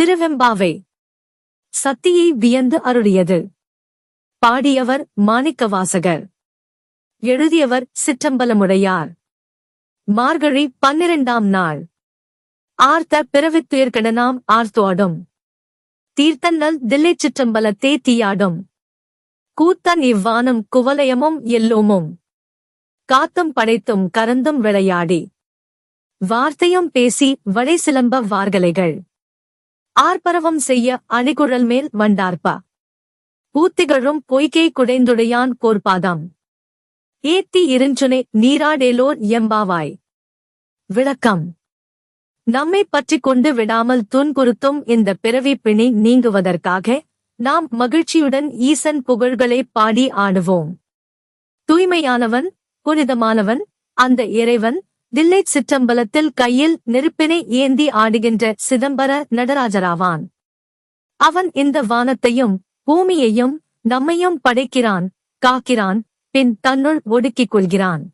திருவெம்பாவை. சத்தியை வியந்து அருளியது. பாடியவர் மாணிக்கவாசகர். எழுதியவர் சிற்றம்பலமுடையார். மார்கழி பன்னிரண்டாம் நாள். ஆர்த்த பிறவித்துயர்கடனாம் ஆர்த்தோடும். தீர்த்தன்னல் தில்லை சிற்றம்பலத்தே தீயாடும். கூத்தன் இவ்வானும் குவலயமும் எல்லோமும். காத்தும் படைத்தும் கரந்தும் விளையாடி. வார்த்தையும் பேசி வடை சிலம்ப வார்கலைகள். ஆர்ப்பரவம் செய்ய அணிகுழல் மேல் வண்டார்ப்பா. பூத்திகழும் பொய்கை குடைந்துடையான் கோர்பாதாம். ஏத்தி இருஞ்சுனை நீராடேலோர் எம்பாவாய். விளக்கம். நம்மை பற்றி கொண்டு விடாமல் துன்புறுத்தும் இந்த பிறவி பிணி நீங்குவதற்காக நாம் மகிழ்ச்சியுடன் ஈசன் புகழ்களை பாடி ஆடுவோம். தூய்மையானவன் புனிதமானவன் அந்த இறைவன் தில்லை சிற்றம்பலத்தில் கையில் நெருப்பினை ஏந்தி ஆடுகின்ற சிதம்பர நடராஜராவான். அவன் இந்த வானத்தையும் பூமியையும் நம்மையும் படைக்கிறான் காக்கிறான் பின் தன்னுள் ஒடுக்கிக் கொள்கிறான்.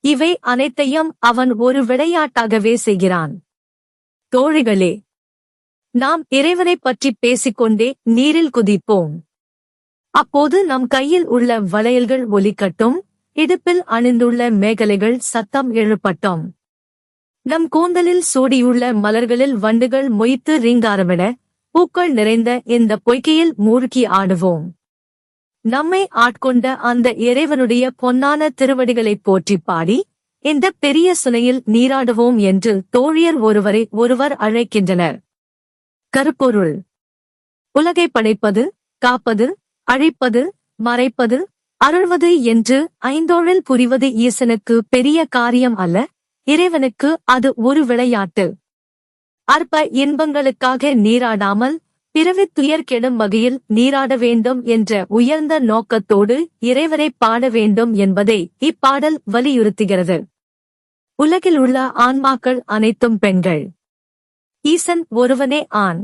இவை அனைத்தையும் அவன் ஒரு விளையாட்டாகவே செய்கிறான். தோழிகளே நாம் இறைவனைப் பற்றி பேசிக்கொண்டே நீரில் குதிப்போம். அப்போது நம் கையில் உள்ள வளையல்கள் ஒலிக்கட்டும் இடுப்பில் அணிந்துள்ள மேகலைகள் சத்தம் எழுப்பட்டோம். நம் கூந்தலில் சூடியுள்ள மலர்களில் வண்டுகள் மொய்த்து ரீங்காரமிட பூக்கள் நிறைந்த இந்த பொய்கையில் மூழ்கி ஆடுவோம். நம்மை ஆட்கொண்ட அந்த இறைவனுடைய பொன்னான திருவடிகளைப் போற்றிப் பாடி இந்த பெரிய சுனையில் நீராடுவோம் என்று தோழியர் ஒருவரை ஒருவர் அழைக்கின்றனர். கருப்பொருள். உலகை படைப்பது காப்பது அழிப்பது மறைப்பது அருள்வது என்று ஐந்தோழில் புரிவது ஈசனுக்கு பெரிய காரியம் அல்ல இறைவனுக்கு அது ஒரு விளையாட்டு. அற்ப இன்பங்களுக்காக நீராடாமல் பிறவி துயர் கெடும் வகையில் நீராட வேண்டும் என்ற உயர்ந்த நோக்கத்தோடு இறைவனை பாட வேண்டும் என்பதை இப்பாடல் வலியுறுத்துகிறது. உலகில் உள்ள ஆன்மாக்கள் அனைத்தும் பெண்கள். ஈசன் ஒருவனே ஆண்.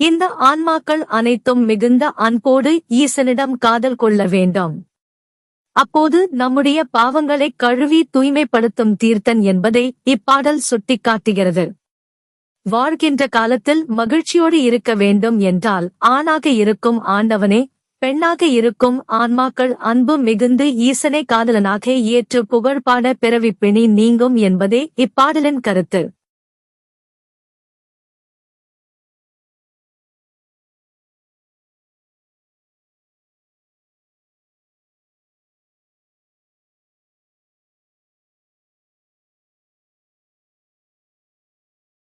இந்த ஆன்மாக்கள் அனைத்தும் மிகுந்த அன்போடு ஈசனிடம் காதல் கொள்ள வேண்டும். அப்போது நம்முடைய பாவங்களை கழுவி தூய்மைப்படுத்தும் தீர்த்தன் என்பதை இப்பாடல் சுட்டிக்காட்டுகிறது. வாழ்கின்ற காலத்தில் மகிழ்ச்சியோடு இருக்க வேண்டும் என்றால் ஆணாக இருக்கும் ஆண்டவனே பெண்ணாக இருக்கும் ஆன்மாக்கள் அன்பு மிகுந்து ஈசனை காதலனாக ஏற்று புகழ்பாட பிறவி பிணி நீங்கும் என்பதே இப்பாடலின் கருத்து.